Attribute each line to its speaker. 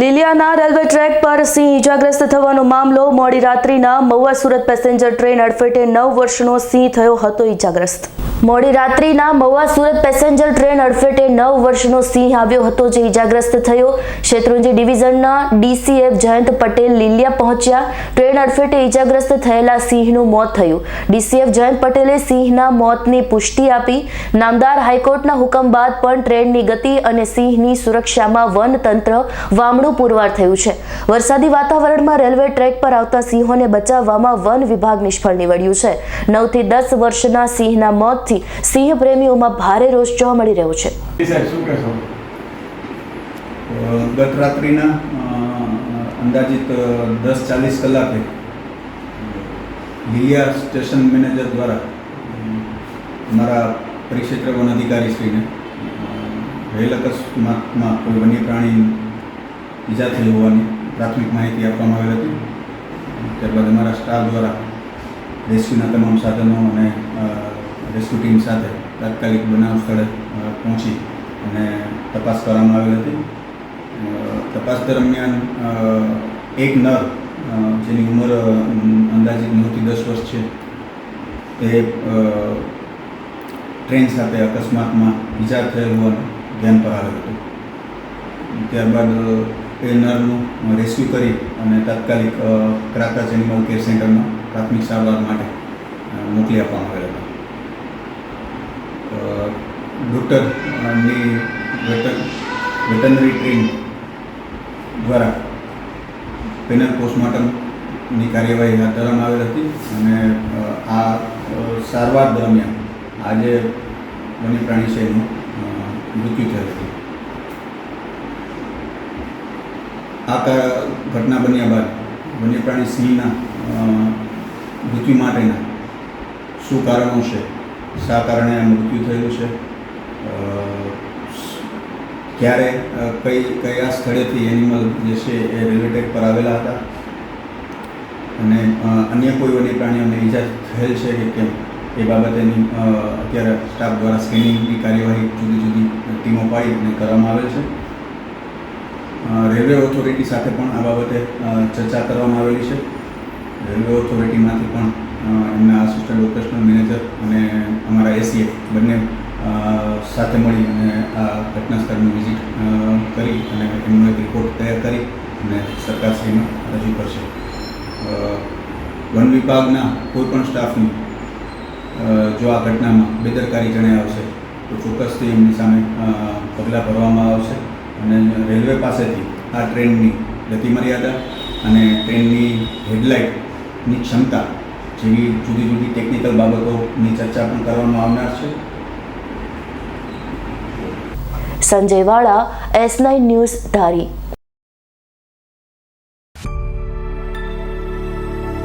Speaker 1: લીલિયાના railway track પર સિંહ ઇજાગ્રસ્ત થવાનો મામલો. મોડી રાત્રિના મહુવા સુરત પેસેન્જર ટ્રેન અડફેટે નવ વર્ષનો સિંહ થયો હતો ઇજાગ્રસ્ત મોડી રાત્રિના મહુવા સુરત પેસેન્જર ટ્રેન અડફેટે નવ વર્ષનો સિંહ આવ્યો હતો જે ઇજાગ્રસ્ત થયો. શેત્રુંજી ડિવિઝનના ડીસીએફ જયંત પટેલ લીલિયા પહોંચ્યા. ટ્રેન અડફેટે ઇજાગ્રસ્ત થયેલા સિંહનું મોત થયું. ડીસીએફ જયંત પટેલે સિંહના મોતની પુષ્ટિ આપી. નામદાર હાઈકોર્ટના હુકમ બાદ પણ ટ્રેનની ગતિ અને સિંહની સુરક્ષામાં વન તંત્ર વામણું પુરવાર થયું છે. વરસાદી વાતાવરણમાં રેલવે ટ્રેક પર આવતા સિંહોને બચાવવામાં વન વિભાગ નિષ્ફળ નીવડ્યું છે. નવથી દસ વર્ષના સિંહના મોતથી સિંહ પ્રેમીઓમાં ભારે રોષ જોવા મળી રહ્યો છે.
Speaker 2: ગત રાત્રિના અંદાજિત દસ ચાલીસ કલાકે લીલિયા સ્ટેશન મેનેજર દ્વારા અ, અમારા પરિક્ષેત્ર વન અધિકારીશ્રીને રેલ અકસ્માતમાં કોઈ વન્ય પ્રાણી ઈજા થઈ હોવાની પ્રાથમિક માહિતી આપવામાં આવેલ હતી. ત્યારબાદ અમારા સ્ટાફ દ્વારા રેસ્ક્યુના તમામ સાધનો અને રેસ્ક્યુ ટીમ સાથે તાત્કાલિક બનાવ સ્થળે પહોંચી અને તપાસ કરવામાં આવી હતી. તપાસ દરમિયાન એક નર જેની ઉંમર અંદાજિત નવથી દસ વર્ષ છે તે ટ્રેન સાથે અકસ્માતમાં ઈજા થયેલ હોવાનું ધ્યાન પર આવ્યું હતું. ત્યારબાદ એ નરનું રેસ્ક્યુ કરી અને તાત્કાલિક અ, ક્રાકરાજ એનિમલ કેર સેન્ટરમાં પ્રાથમિક સારવાર માટે મોકલી આપવામાં આવેલ હતા અ, ડૉક્ટરની વેટન વેટનરી ટ્રેન દ્વારા પેનલ પોસ્ટમોર્ટમની કાર્યવાહી હાથ ધરવામાં આવેલ હતી અને આ સારવાર દરમિયાન આજે વન્ય પ્રાણી છે એનું મૃત્યુ થયું હતું. આ ઘટના બન્યા બાદ વન્ય પ્રાણી સિંહના મૃત્યુ માટેના શું કારણો છે? શા કારણે આ મૃત્યુ થયું છે? ક્યારે કઈ કયા સ્થળેથી એનિમલ જે છે એ રેલવે પર આવેલા હતા? અને અન્ય કોઈ વન્ય પ્રાણીઓને ઈજા થયેલ છે કે કેમ? એ બાબતેની અત્યારે સ્ટાફ દ્વારા સ્કેનિંગની કાર્યવાહી જુદી જુદી ટીમો પાડી અને કરવામાં આવેલ છે. રેલવે ઓથોરિટી સાથે પણ આ બાબતે ચર્ચા કરવામાં આવેલી છે. રેલવે ઓથોરિટીમાંથી પણ એમના આસિસ્ટન્ટ ઓપરેશનલ મેનેજર અને અમારા એસીએફ બંને સાથે મળી અને આ ઘટના સ્થળની વિઝિટ અ, કરી અને એમનો એક રિપોર્ટ તૈયાર કરી અને સરકારશ્રીમાં રજૂ કરશે અ, વન વિભાગના કોઈપણ સ્ટાફની જો આ ઘટનામાં બેદરકારી જણાય આવશે, તો ચોક્કસથી એમની સામે પગલાં ભરવામાં આવશે. અને રેલવે પાસેથી આ ટ્રેનની ગતિમર્યાદા અને ટ્રેનની હેડલાઇટની ક્ષમતા જેવી જુદી જુદી ટેકનિકલ બાબતોની ચર્ચા પણ કરવામાં આવનાર છે.
Speaker 1: સંજય વાળા, એસ નાઇન ન્યૂઝ ધારી.